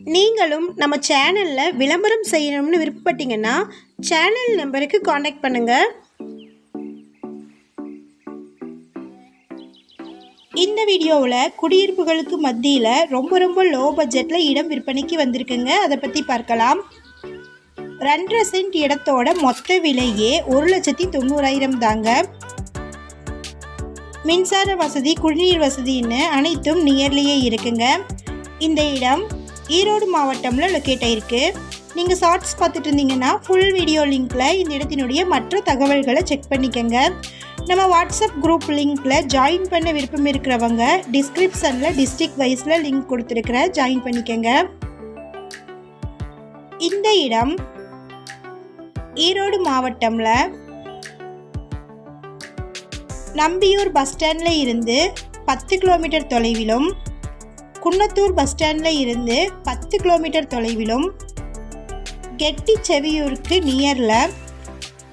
நீங்களும் நம்ம சேனலில் விளம்பரம் செய்யணும்னு விருப்பப்பட்டீங்கன்னா சேனல் நம்பருக்கு காண்டாக்ட் பண்ணுங்கள் இந்த வீடியோவில் குடியிருப்புகளுக்கு மத்தியில் ரொம்ப ரொம்ப லோ பட்ஜெட்டில் இடம் விற்பனைக்கு வந்திருக்குங்க. அதை பற்றி பார்க்கலாம். ரெண்டரை சென்ட் இடத்தோட மொத்த விலையே ஒரு லட்சத்தி தொண்ணூறாயிரம் தாங்க. மின்சார வசதி குடிநீர் வசதின்னு அனைத்தும் நியர்லியே இருக்குங்க. இந்த இடம் ஈரோடு மாவட்டம்ல லொக்கேட் ஆயிருக்கு நீங்கள் ஷார்ட்ஸ் பார்த்துட்டு இருந்தீங்கன்னா ஃபுல் வீடியோ லிங்க்ல இந்த இடத்தினுடைய மற்ற தகவல்களை செக் பண்ணிக்கங்க. நம்ம வாட்ஸ்அப் குரூப் லிங்க்ல ஜாயின் பண்ண விருப்பம் இருக்கிறவங்க டிஸ்கிரிப்ஷனில் டிஸ்ட்ரிக்ட் வைஸில் லிங்க் கொடுத்துருக்குறேன் ஜாயின் பண்ணிக்கங்க. இந்த இடம் ஈரோடு மாவட்டம்ல நம்பியூர் பஸ் ஸ்டாண்டில் இருந்து பத்து கிலோமீட்டர் தொலைவிலும் குன்னத்தூர் பஸ் ஸ்டாண்டில் இருந்து பத்து கிலோமீட்டர் தொலைவிலும் கெட்டி செவியூருக்கு நியரில்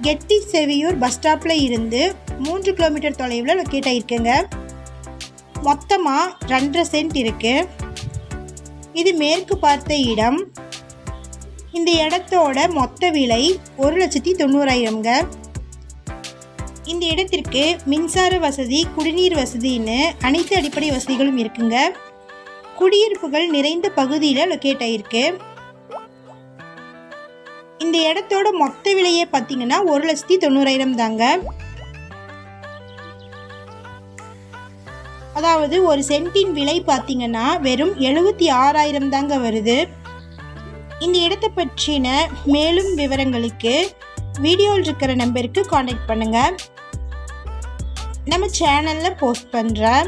கெட்டி செவியூர் பஸ் ஸ்டாப்பில் இருந்து மூன்று கிலோமீட்டர் தொலைவில் லொக்கேட் ஆகிருக்குங்க மொத்தமாக ரெண்டரை சென்ட் இருக்குது இது மேற்கு பார்த்த இடம். இந்த இடத்தோட மொத்த விலை ஒரு லட்சத்தி தொண்ணூறாயிரம்ங்க. இந்த இடத்திற்கு மின்சார வசதி குடிநீர் வசதின்னு அனைத்து அடிப்படை வசதிகளும் இருக்குங்க. குடியிருப்புகள் நிறைந்த பகுதியில் லொக்கேட் ஆயிருக்கு. இந்த இடத்தோட மொத்த விலையே பார்த்தீங்கன்னா ஒரு லட்சத்தி தொண்ணூறாயிரம் தாங்க. அதாவது ஒரு சென்ட்டின் விலை பார்த்தீங்கன்னா வெறும் எழுபத்தி ஆறாயிரம் தாங்க வருது. இந்த இடத்தை பற்றின மேலும் விவரங்களுக்கு வீடியோவில் இருக்கிற நம்பருக்கு காண்டாக்ட் பண்ணுங்கள் நம்ம சேனலில் போஸ்ட் பண்ணுறேன்